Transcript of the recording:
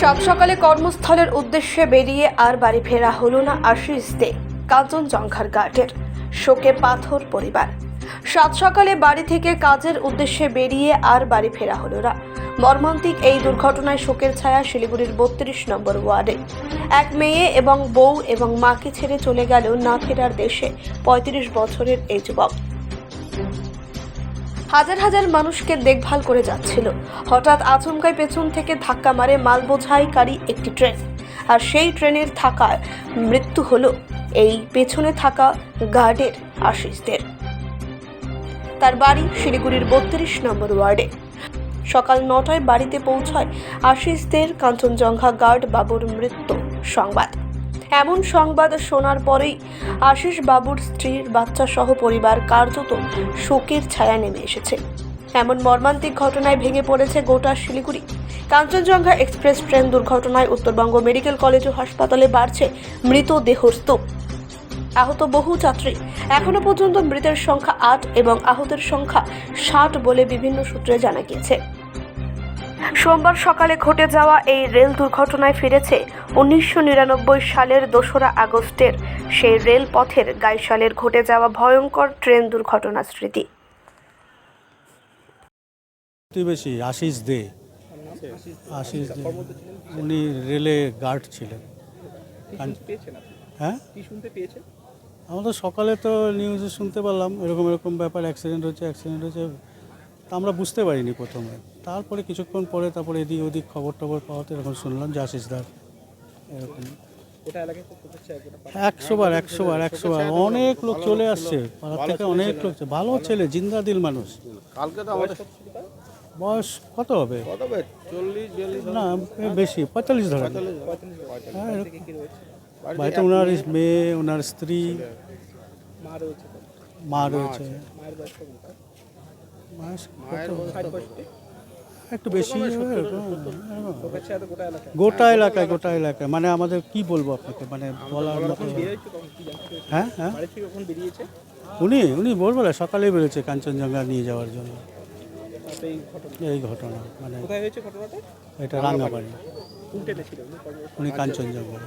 সাত সকালে কর্মস্থলের উদ্দেশ্যে বেরিয়ে আর বাড়ি ফেরা হলো না আশিস দে কাঞ্চনজঙ্ঘার ঘাটের শোকে পাথর পরিবার। সাত সকালে বাড়ি থেকে কাজের উদ্দেশ্যে বেরিয়ে আর বাড়ি ফেরা হলো না। মর্মান্তিক এই দুর্ঘটনায় শোকের ছায়া শিলিগুড়ির বত্রিশ নম্বর ওয়ার্ডে। এক মেয়ে এবং বউ এবং মাকে ছেড়ে চলে গেল না ফেরার দেশে পঁয়ত্রিশ বছরের এই যুবক। হাজার হাজার মানুষকে দেখভাল করে যাচ্ছিল। হঠাৎ আচমকাই পেছন থেকে ধাক্কা মারে মাল বোঝাইকারী একটি ট্রেন। আর সেই ট্রেনের থাকায় মৃত্যু হলো এই পেছনে থাকা গার্ডের আশিসদের। তার বাড়ি শিলিগুড়ির বত্রিশ নম্বর ওয়ার্ডে। সকাল নটায় বাড়িতে পৌঁছায় আশিসদের কাঞ্চনজঙ্ঘা গার্ড বাবুর মৃত্যু সংবাদ। এমন সংবাদ শোনার পরেই আশিস বাবুর স্ত্রীর বাচ্চা সহ পরিবার কার্যত শোকের ছায়া নেমে এসেছে। এমন মর্মান্তিক ঘটনায় ভেঙে পড়েছে গোটা শিলিগুড়ি। কাঞ্চনজঙ্ঘা এক্সপ্রেস ট্রেন দুর্ঘটনায় উত্তরবঙ্গ মেডিকেল কলেজ ও হাসপাতালে বাড়ছে মৃতদেহর স্তূপ আহত বহু যাত্রী এখনও পর্যন্ত মৃতের সংখ্যা আট এবং আহতের সংখ্যা ষাট বলে বিভিন্ন সূত্রে জানা গিয়েছে। সোমবার সকালে ঘটে যাওয়া এই রেল দুর্ঘটনায় ফিরেছে উনিশশো নিরানব্বই সালের দোসরা আগস্টের। সেই রেলপথের গাইশালের ঘটে যাওয়া ভয়ঙ্কর ট্রেন দুর্ঘটনার স্মৃতি। প্রতিবেশী আশিস দে। আশিস দে উনি রেলে গার্ড ছিলেন। হ্যাঁ? কি আমরা তো সকালে তো নিউজে শুনতে পারলাম এরকম এরকম ব্যাপার অ্যাক্সিডেন্ট হচ্ছে অ্যাক্সিডেন্ট হচ্ছে তা আমরা বুঝতে পারিনি প্রথমে। তারপরে কিছুক্ষণ পরে তারপরে এদিক ওদিক খবর টবর পাওয়াতে এরকম শুনলাম যে আশিস দার এরকম। গোটা এলাকায় খুব হচ্ছে গোটা পাড়া। একশো বার একশো বার একশো বার। অনেক লোক চলে আসছে। পাড়ার থেকে অনেক লোক ভালো ছেলে জিন্দা দিল মানুষ। কালকে তো আমাদের বয়স কত হবে? না বেশি পঁয়তাল্লিশ ধরেন। হ্যাঁ বাড়িতে ওনার মেয়ে ওনার স্ত্রী। মা রয়েছে একটু বেশি গোটা এলাকায়? গোটা এলাকায় মানে আমাদের কি বলব আপনাকে? মানে বলার মতো? হ্যাঁ হ্যাঁ। উনি উনি ভোরবেলা সকালেই বেরোচ্ছে কাঞ্চনজঙ্ঘা নিয়ে যাওয়ার জন্য। এই ঘটনা। মানে এটা রাঙ্গাবাড়ি উনি কাঞ্চনজঙ্ঘা।